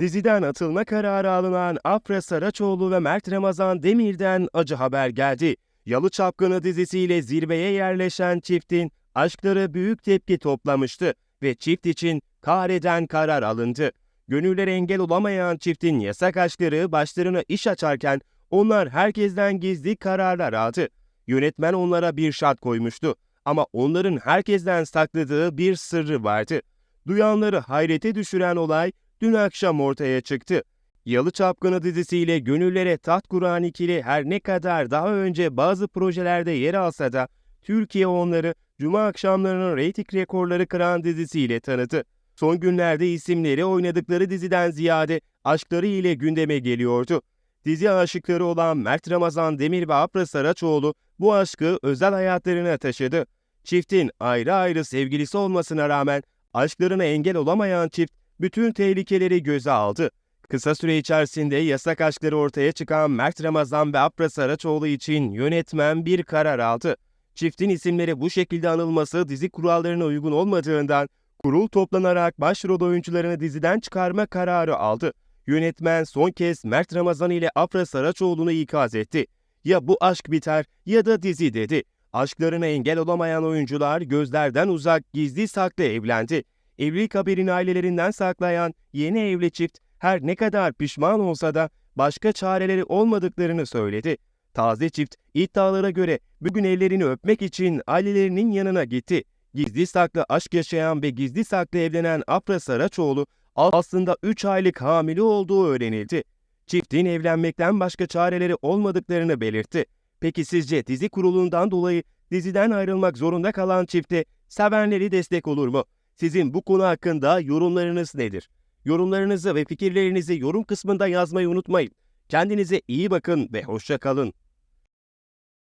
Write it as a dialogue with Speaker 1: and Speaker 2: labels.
Speaker 1: Diziden atılma kararı alınan Afra Saraçoğlu ve Mert Ramazan Demir'den acı haber geldi. Yalı Çapkını dizisiyle zirveye yerleşen çiftin aşkları büyük tepki toplamıştı ve çift için kahreden karar alındı. Gönüller engel olamayan çiftin yasak aşkları başlarına iş açarken onlar herkesten gizli kararlar aldı. Yönetmen onlara bir şart koymuştu ama onların herkesten sakladığı bir sırrı vardı. Duyanları hayrete düşüren olay dün akşam ortaya çıktı. Yalı Çapkını dizisiyle gönüllere taht kuran ikili her ne kadar daha önce bazı projelerde yer alsa da Türkiye onları Cuma akşamlarının reyting rekorları kıran dizisiyle tanıdı. Son günlerde isimleri oynadıkları diziden ziyade aşkları ile gündeme geliyordu. Dizi aşıkları olan Mert Ramazan Demir ve Afra Saraçoğlu bu aşkı özel hayatlarına taşıdı. Çiftin ayrı ayrı sevgilisi olmasına rağmen aşklarına engel olamayan çift bütün tehlikeleri göze aldı. Kısa süre içerisinde yasak aşkları ortaya çıkan Mert Ramazan ve Afra Saraçoğlu için yönetmen bir karar aldı. Çiftin isimleri bu şekilde anılması dizi kurallarına uygun olmadığından kurul toplanarak başrol oyuncularını diziden çıkarma kararı aldı. Yönetmen son kez Mert Ramazan ile Afra Saraçoğlu'nu ikaz etti. Ya bu aşk biter ya da dizi dedi. Aşklarına engel olamayan oyuncular gözlerden uzak gizli saklı evlendi. Evlilik haberini ailelerinden saklayan yeni evli çift her ne kadar pişman olsa da başka çareleri olmadıklarını söyledi. Taze çift iddialara göre bugün ellerini öpmek için ailelerinin yanına gitti. Gizli saklı aşk yaşayan ve gizli saklı evlenen Afra Saraçoğlu aslında 3 aylık hamile olduğu öğrenildi. Çiftin evlenmekten başka çareleri olmadıklarını belirtti. Peki sizce dizi kurulundan dolayı diziden ayrılmak zorunda kalan çifte sevenleri destek olur mu? Sizin bu konu hakkında yorumlarınız nedir? Yorumlarınızı ve fikirlerinizi yorum kısmında yazmayı unutmayın. Kendinize iyi bakın ve hoşça kalın.